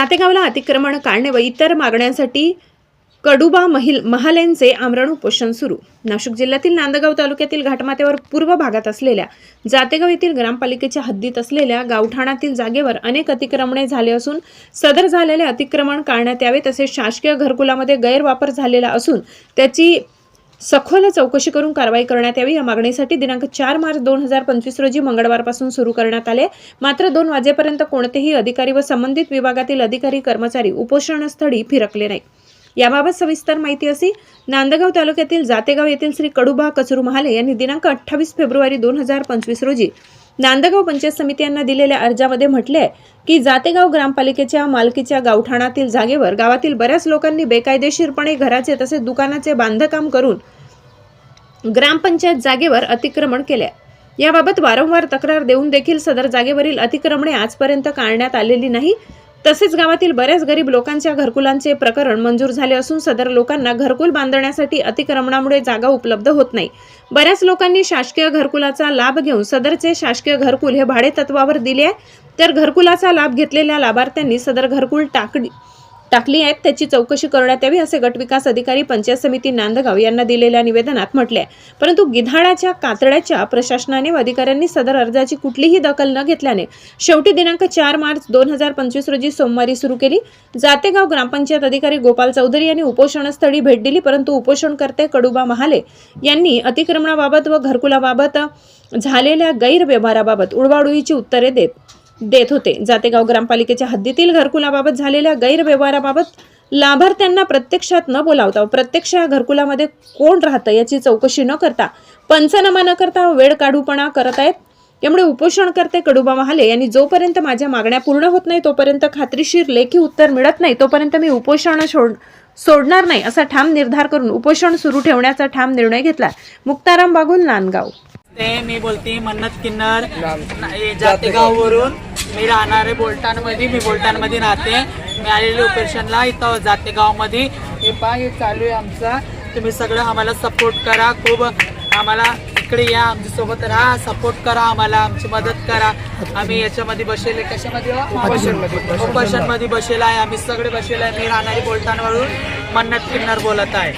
जातेगावला अतिक्रमण काढणे व इतर मागण्यांसाठी कडुबा महिल महालेंचे आमरण उपोषण सुरू. नाशिक जिल्ह्यातील नांदगाव तालुक्यातील घाटमाथ्यावर पूर्व भागात असलेल्या जातेगाव येथील ग्रामपालिकेच्या हद्दीत असलेल्या गावठाणातील जागेवर अनेक अतिक्रमणे झाले असून सदर झालेले अतिक्रमण काढण्यात यावे तसेच शासकीय घरकुलामध्ये गैरवापर झालेला असून त्याची सखोल चौकशी करून कारवाई करण्यात यावी. या मागणीसाठी दिनांक चार मार्च दोन हजार पंचवीस रोजी मंगळवारपासून सुरू करण्यात आले. मात्र दोन वाजेपर्यंत कोणतेही अधिकारी व संबंधित विभागातील अधिकारी कर्मचारी उपोषणस्थळी फिरकले नाही. याबाबत सविस्तर माहिती अशी नांदगाव तालुक्यातील जातेगाव येथील श्री कडुबा कचरू महाले यांनी दिनांक अठ्ठावीस फेब्रुवारी दोन हजार पंचवीस रोजी नांदगाव पंचायत समिती यांना दिलेल्या अर्जामध्ये म्हटले आहे की जातेगाव ग्रामपालिकेच्या मालकीच्या गावठाणातील जागेवर गावातील बऱ्याच लोकांनी बेकायदेशीरपणे घराचे तसेच दुकानाचे बांधकाम करून ग्रामपंचायत जागेवर अतिक्रमण केले याबाबत वारंवार तक्रार देऊन देखील सदर जागेवरील अतिक्रमणे आजपर्यंत काढण्यात आलेली नाही. तसेच गावातील बऱ्याच गरीब लोकांच्या घरकुलांचे प्रकरण मंजूर झाले असून सदर लोकांना घरकुल बांधण्यासाठी अतिक्रमणामुळे जागा उपलब्ध होत नाही. बऱ्याच लोकांनी शासकीय घरकुलाचा लाभ घेऊन सदरचे शासकीय घरकुल हे भाडे तत्वावर दिले आहे. तर घरकुलाचा लाभ घेतलेल्या लाभार्थ्यांनी सदर घरकुल टाकडी टाकली आहेत. त्याची चौकशी करण्यात यावी असे गटविकास अधिकारी पंचायत समिती नांदगाव यांना दिलेल्या निवेदनात म्हटले आहे परंतु गिधाडाच्या कातड्याच्या प्रशासनाने व अधिकाऱ्यांनी सदर अर्जाची कुठलीही दखल न घेतल्याने शेवटी दिनांक चार मार्च दोन हजार पंचवीस रोजी सोमवारी सुरू केली. जातेगाव ग्रामपंचायत अधिकारी गोपाल चौधरी यांनी उपोषणस्थळी भेट दिली परंतु उपोषणकर्ते कडुबा महाले यांनी अतिक्रमणाबाबत व घरकुलाबाबत झालेल्या गैरव्यवहाराबाबत उडवाडुईची उत्तरे देत देत होते. जातेगाव ग्रामपालिकेच्या हद्दीतील घरकुलाबाबत झालेल्या गैरव्यवहाराबाबत लाभार्थ्यांना प्रत्यक्षात न बोलावता प्रत्यक्ष या घरकुलामध्ये कोण राहतं याची चौकशी न करता पंचनामा न करता वेळ काढूपणा करत आहेत. त्यामुळे उपोषणकर्ते कडुबा महाले यांनी जोपर्यंत माझ्या मागण्या पूर्ण होत नाही तोपर्यंत खात्रीशीर लेखी उत्तर मिळत नाही. तोपर्यंत मी उपोषण सोड सोडणार नाही असा ठाम निर्धार करून उपोषण सुरू ठेवण्याचा ठाम निर्णय घेतला. मुक्ताराम बागुल नांदगाव. ते मी बोलते मन्नत किन्नर जातेगाव वरून मी राहणार आहे बोलटाणमध्ये मी बोलटाणमध्ये राहते. मी आलेले ऑपरेशनला इथं जातेगावमध्ये हे पा हे चालू आहे आमचा. तुम्ही सगळं आम्हाला सपोर्ट करा. खूप आम्हाला इकडे या आमच्यासोबत राहा. सपोर्ट करा आम्हाला. आमची मदत करा. आम्ही याच्यामध्ये बसेल कशामध्ये ऑपरेशनमध्ये. बसेल आहे. आम्ही सगळे बसेल आहे. मी राहणारी बोलटाणवरून मन्नत किन्नर बोलत आहे.